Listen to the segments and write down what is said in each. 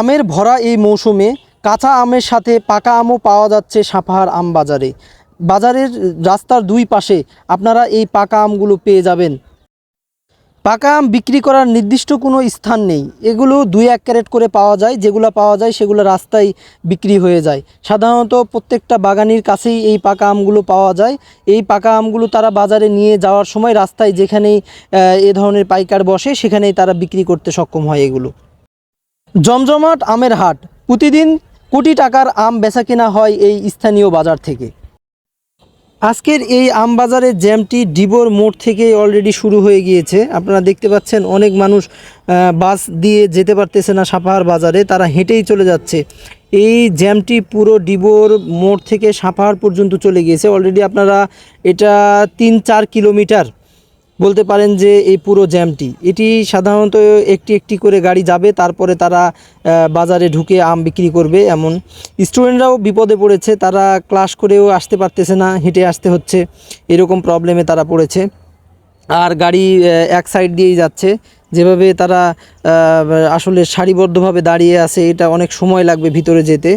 আমের ভরা এই মৌসুমে কাঁচা আমের সাথে পাকা আমও পাওয়া যাচ্ছে সাপাহার আম বাজারে। বাজারের রাস্তার দুই পাশে আপনারা এই পাকা আমগুলো পেয়ে যাবেন। পাকা আম বিক্রি করার নির্দিষ্ট কোনো স্থান নেই। এগুলো দুই এক ক্যারেট করে পাওয়া যায়, যেগুলো পাওয়া যায় সেগুলো রাস্তায় বিক্রি হয়ে যায়। সাধারণত প্রত্যেকটা বাগানির কাছেই এই পাকা আমগুলো পাওয়া যায়। এই পাকা আমগুলো তারা বাজারে নিয়ে যাওয়ার সময় রাস্তায় যেখানেই এ ধরনের পাইকার বসে সেখানেই তারা বিক্রি করতে সক্ষম হয় এগুলো। জমজমাট আমের হাট। প্রতিদিন কোটি টাকার আম বেচা কেনা হয় এই স্থানীয় বাজার থেকে। আজকের এই আম বাজারের জ্যামটি ডিবোর মোড় থেকে অলরেডি শুরু হয়ে গিয়েছে। আপনারা দেখতে পাচ্ছেন অনেক মানুষ বাস দিয়ে যেতে পারতেছে না সাপাহার বাজারে, তারা হেঁটেই চলে যাচ্ছে। এই জ্যামটি পুরো ডিবোর মোড় থেকে সাপাহার পর্যন্ত চলে গিয়েছে। অলরেডি আপনারা এটা তিন চার কিলোমিটার বলতে পারেন যে এই পুরো জ্যামটি। এটি সাধারণত একটি একটি করে গাড়ি যাবে, তারপরে তারা বাজারে ঢুকে আম বিক্রি করবে এমন। স্টুডেন্টরাও বিপদে পড়েছে, তারা ক্লাস করেও আসতে পারতেছে না, হেঁটে আসতে হচ্ছে, এরকম প্রবলেমে তারা পড়েছে। আর গাড়ি এক সাইড দিয়েই যাচ্ছে, যেভাবে তারা আসলে সারিবদ্ধভাবে দাঁড়িয়ে আছে, এটা অনেক সময় লাগবে ভিতরে যেতে।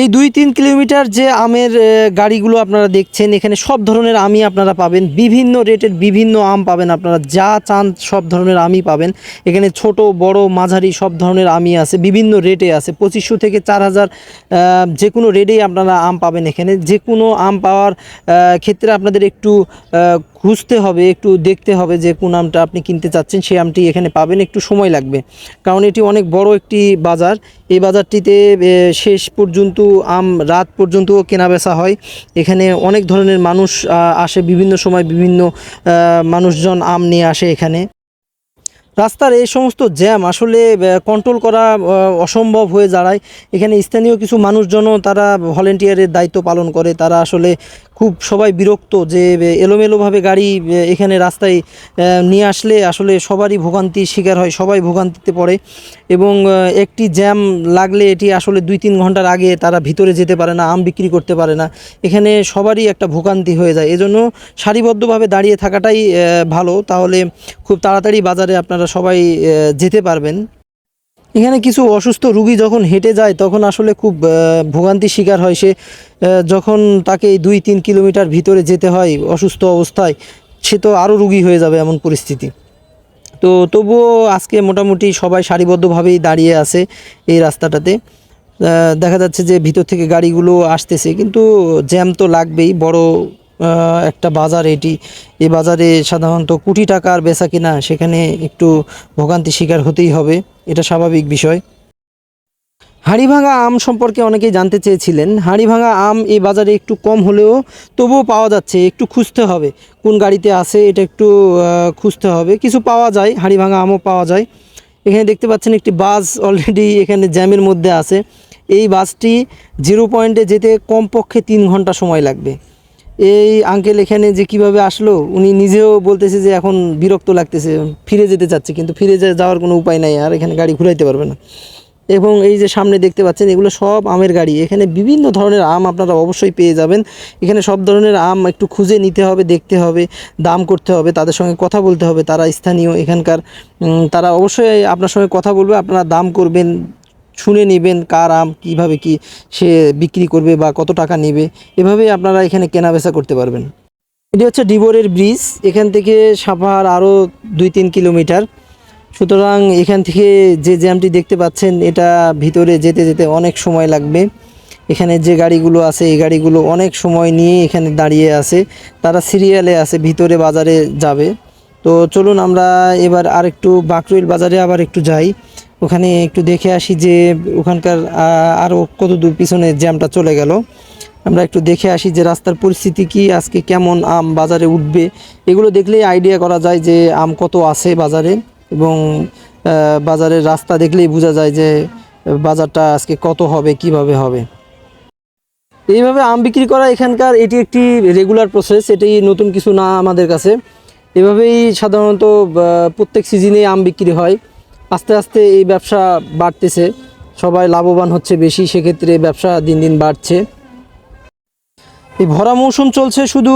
এই দুই তিন কিলোমিটার যে আমের গাড়িগুলো আপনারা দেখছেন, এখানে সব ধরনের আমই আপনারা পাবেন। বিভিন্ন রেটের বিভিন্ন আম পাবেন আপনারা। যা চান সব ধরনের আমই পাবেন। এখানে ছোট, বড়, মাঝারি সব ধরনের আমই আছে। বিভিন্ন রেটে আছে। পঁচিশশো থেকে চার হাজার যে কোনো রেটেই আপনারা আম পাবেন এখানে। যে কোনো আম পাওয়ার ক্ষেত্রে আপনাদের একটু খুঁজতে হবে, একটু দেখতে হবে যে কোন আমটা আপনি কিনতে চাচ্ছেন, সেই আমটি এখানে পাবেন, একটু সময় লাগবে। কারণ এটি অনেক বড় একটি বাজার। এই বাজারটিতে শেষ পর্যন্ত আম রাত পর্যন্তও কেনাবেচা হয়। এখানে অনেক ধরনের মানুষ আসে বিভিন্ন সময়, বিভিন্ন মানুষজন আম নিয়ে আসে এখানে। রাস্তার এই সমস্ত জ্যাম আসলে কন্ট্রোল করা অসম্ভব হয়ে দাঁড়ায়। এখানে স্থানীয় কিছু মানুষজনও তারা ভলেন্টিয়ারের দায়িত্ব পালন করে। তারা আসলে খুব সবাই বিরক্ত যে এলোমেলোভাবে গাড়ি এখানে রাস্তায় নিয়ে আসলে আসলে সবারই ভোগান্তির শিকার হয়, সবাই ভোগান্তিতে পড়ে। এবং একটি জ্যাম লাগলে এটি আসলে দুই তিন ঘণ্টার আগে তারা ভিতরে যেতে পারে না, আম বিক্রি করতে পারে না। এখানে সবারই একটা ভোগান্তি হয়ে যায়। এজন্য সারিবদ্ধভাবে দাঁড়িয়ে থাকাটাই ভালো। তাহলে খুব তাড়াতাড়ি বাজারে আপনারা সবাই যেতে পারবেন। এখানে কিছু অসুস্থ রুগী যখন হেঁটে যায় তখন আসলে খুব আহ, ভোগান্তির শিকার হয় সে। যখন তাকে দুই তিন কিলোমিটার ভিতরে যেতে হয় অসুস্থ অবস্থায় সে তো আরও রুগী হয়ে যাবে এমন পরিস্থিতি। তো তবুও আজকে মোটামুটি সবাই সারিবদ্ধভাবেই দাঁড়িয়ে আছে এই রাস্তাটাতে। দেখা যাচ্ছে যে ভিতর থেকে গাড়িগুলো আসতেছে কিন্তু জ্যাম তো লাগবেই বড় একটা বাজার এটি। এই বাজারে সাধারণত কোটি টাকার বেচা কিনা, সেখানে একটু ভোগান্তি শিকার হতেই হবে, এটা স্বাভাবিক বিষয়। হাড়িভাঙা আম সম্পর্কে অনেকেই জানতে চেয়েছিলেন। হাড়িভাঙা আম এই বাজারে একটু কম হলেও তবুও পাওয়া যাচ্ছে, একটু খুঁজতে হবে। কোন গাড়িতে আছে এটা একটু খুঁজতে হবে। কিছু পাওয়া যায়, হাড়িভাঙা আমও পাওয়া যায়। এখানে দেখতে পাচ্ছেন একটি বাস অলরেডি এখানে জ্যামের মধ্যে আছে। এই বাসটি জিরো পয়েন্টে যেতে কমপক্ষে তিন ঘণ্টা সময় লাগবে। এই আঙ্কেল এখানে যে কীভাবে আসলো, উনি নিজেও বলতেছে যে এখন বিরক্ত লাগতেছে, ফিরে যেতে চাচ্ছে, কিন্তু ফিরে যাওয়ার কোনো উপায় নাই, আর এখানে গাড়ি ঘুরাইতে পারবে না। এবং এই যে সামনে দেখতে পাচ্ছেন, এগুলো সব আমের গাড়ি। এখানে বিভিন্ন ধরনের আম আপনারা অবশ্যই পেয়ে যাবেন। এখানে সব ধরনের আম একটু খুঁজে নিতে হবে, দেখতে হবে, দাম করতে হবে, তাদের সঙ্গে কথা বলতে হবে, তারা স্থানীয় এখানকার তারা অবশ্যই আপনার সঙ্গে কথা বলবে, আপনারা দাম করবেন শুনে নেবেন কার আম কীভাবে কি সে বিক্রি করবে বা কত টাকা নেবে। এভাবেই আপনারা এখানে কেনা বেচা করতে পারবেন। এটি হচ্ছে ডিবোরের ব্রিজ। এখান থেকে সাপাহার আরও দুই তিন কিলোমিটার। সুতরাং এখান থেকে যে জ্যামটি দেখতে পাচ্ছেন, এটা ভিতরে যেতে যেতে অনেক সময় লাগবে। এখানে যে গাড়িগুলো আছে, এই গাড়িগুলো অনেক সময় নিয়ে এখানে দাঁড়িয়ে আছে। তারা সিরিয়ালে আছে, ভিতরে বাজারে যাবে। তো চলুন আমরা এবার আরেকটু বাকরুইল বাজারে আবার একটু যাই। ওখানে একটু দেখে আসি যে ওখানকার আরও কত দূর পিছনে জ্যামটা চলে গেল। আমরা একটু দেখে আসি যে রাস্তার পরিস্থিতি কি, আজকে কেমন আম বাজারে উঠবে। এগুলো দেখলেই আইডিয়া করা যায় যে আম কত আছে বাজারে এবং বাজারের রাস্তা দেখলেই বোঝা যায় যে বাজারটা আজকে কত হবে, কীভাবে হবে। এইভাবে আম বিক্রি করা এখানকার, এটি একটি রেগুলার প্রসেস এটি নতুন কিছু না আমাদের কাছে। এভাবেই সাধারণত প্রত্যেক সিজনে আম বিক্রি হয়। আস্তে আস্তে এই ব্যবসা বাড়তেছে, সবাই লাভবান হচ্ছে বেশি, সেক্ষেত্রে ব্যবসা দিন দিন বাড়ছে। এই ভরা মৌসুম চলছে শুধু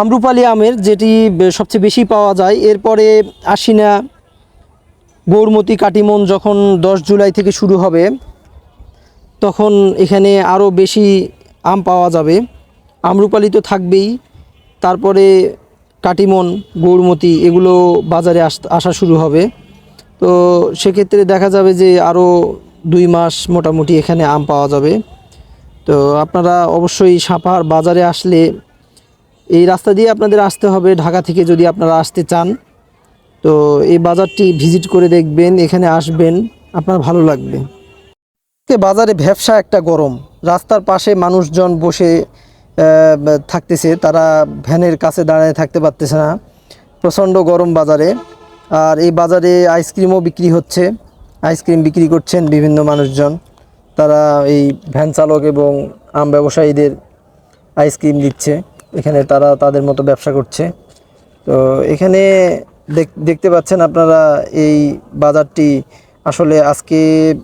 আমরুপালি আমের, যেটি সবচেয়ে বেশি পাওয়া যায়। এরপরে আশিনা গৌরমতি কাটিমন যখন দশ জুলাই থেকে শুরু হবে, তখন এখানে আরও বেশি আম পাওয়া যাবে। আমরুপালি তো থাকবেই। তারপরে কাটিমন গৌরমতি এগুলো বাজারে আস আসা শুরু হবে। তো সেক্ষেত্রে দেখা যাবে যে আরও দুই মাস মোটামুটি এখানে আম পাওয়া যাবে। তো আপনারা অবশ্যই সাপাহার বাজারে আসলে এই রাস্তা দিয়ে আপনাদের আসতে হবে। ঢাকা থেকে যদি আপনারা আসতে চান, তো এই বাজারটি ভিজিট করে দেখবেন, এখানে আসবেন, আপনার ভালো লাগবে। বাজারে ব্যবসা একটা গরম। রাস্তার পাশে মানুষজন বসে থাকতেছে, তারা ভ্যানের কাছে দাঁড়ায় থাকতে পারতেছে না। প্রচণ্ড গরম বাজারে। আর এই বাজারে আইসক্রিমও বিক্রি হচ্ছে। আইসক্রিম বিক্রি করছেন বিভিন্ন মানুষজন। তারা এই ভ্যান চালক এবং আম ব্যবসায়ীদের আইসক্রিম দিচ্ছে। এখানে তারা তাদের মতো ব্যবসা করছে। তো এখানে দেখ- দেখতে পাচ্ছেন আপনারা এই বাজারটি আসলে আজকে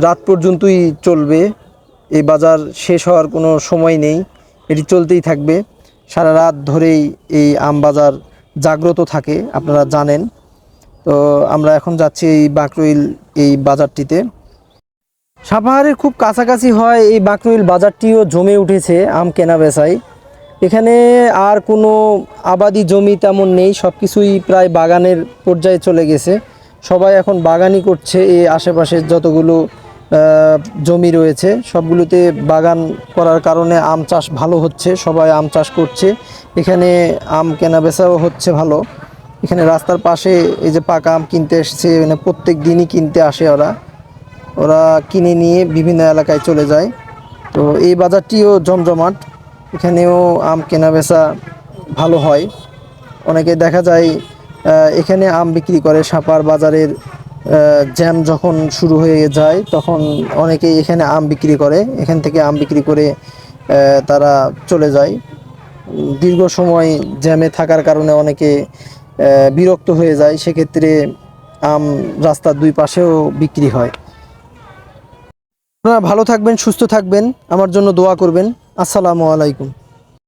রাত পর্যন্তই চলবে। এই বাজার শেষ হওয়ার কোনো সময় নেই। এটি চলতেই থাকবে। সারা রাত ধরেই এই আম বাজার জাগ্রত থাকে, আপনারা জানেন। তো আমরা এখন যাচ্ছি এই বাকরইল এই বাজারটিতে। সাপাহারের খুব কাছাকাছি হয় এই বাকরইল বাজারটিও জমে উঠেছে আম কেনা বেচায়। এখানে আর কোনো আবাদি জমি তেমন নেই সব কিছুই প্রায় বাগানের পর্যায়ে চলে গেছে। সবাই এখন বাগানই করছে, এই আশেপাশের যতগুলো জমি রয়েছে, সবগুলোতে বাগান করার কারণে আম চাষ ভালো হচ্ছে, সবাই আম চাষ করছে। এখানে আম কেনা বেচাও হচ্ছে ভালো। এখানে রাস্তার পাশে এই যে পাকা আম কিনতে এসেছে মানে প্রত্যেক দিনই কিনতে আসে ওরা। ওরা কিনে নিয়ে বিভিন্ন এলাকায় চলে যায়। তো এই বাজারটিও জমজমাট, এখানেও আম কেনা বেচা ভালো হয়। অনেকে দেখা যায় এখানে আম বিক্রি করে, সাপার বাজারের জ্যাম যখন শুরু হয়ে যায়, তখন অনেকেই এখানে আম বিক্রি করে। এখান থেকে আম বিক্রি করে তারা চলে যায়। দীর্ঘ সময় জ্যামে থাকার কারণে অনেকে বিরক্ত হয়ে যায়। সেক্ষেত্রে আম রাস্তার দুই পাশেও বিক্রি হয়। আপনারা ভালো থাকবেন, সুস্থ থাকবেন। আমার জন্য দোয়া করবেন। আসসালামু আলাইকুম।